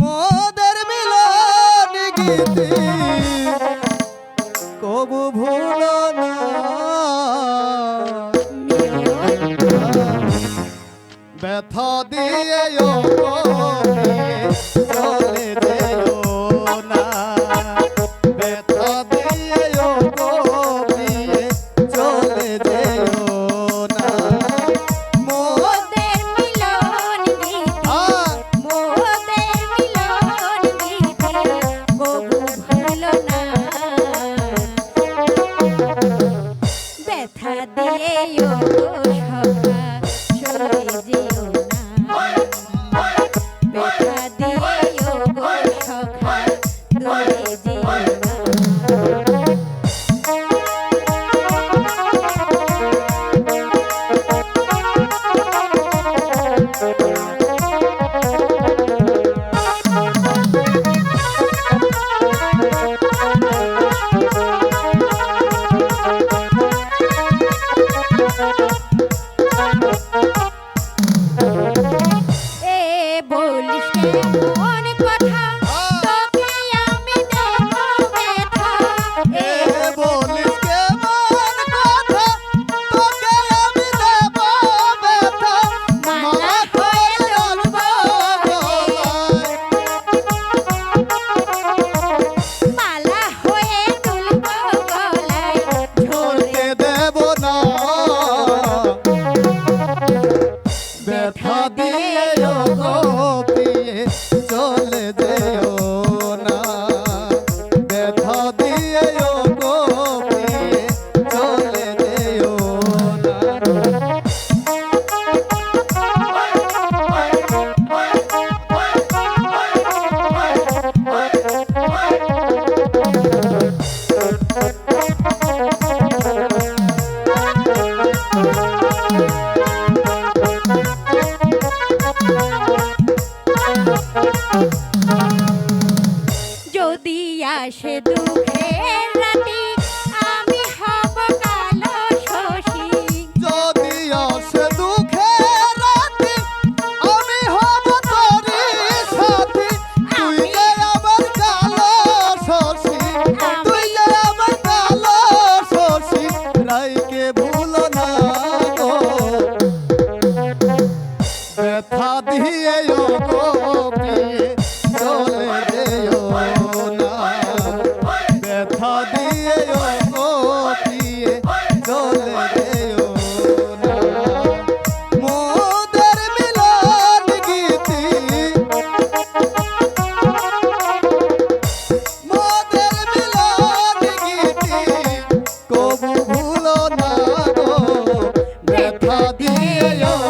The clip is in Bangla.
মোদের মিলন গীতি। কবু ভুল না। ব্যথা দিয়ে যেও সখা সরে যেও। Thank you. আসে দুঃখের রাতি আমি হব কালো শশী। যদি আসে দুঃখের রাতি আমি হব তোরই সাথী। তুই যে আমার কালো শশী তুই যে আমার কালো শশী রাইকে ভুলো না। yo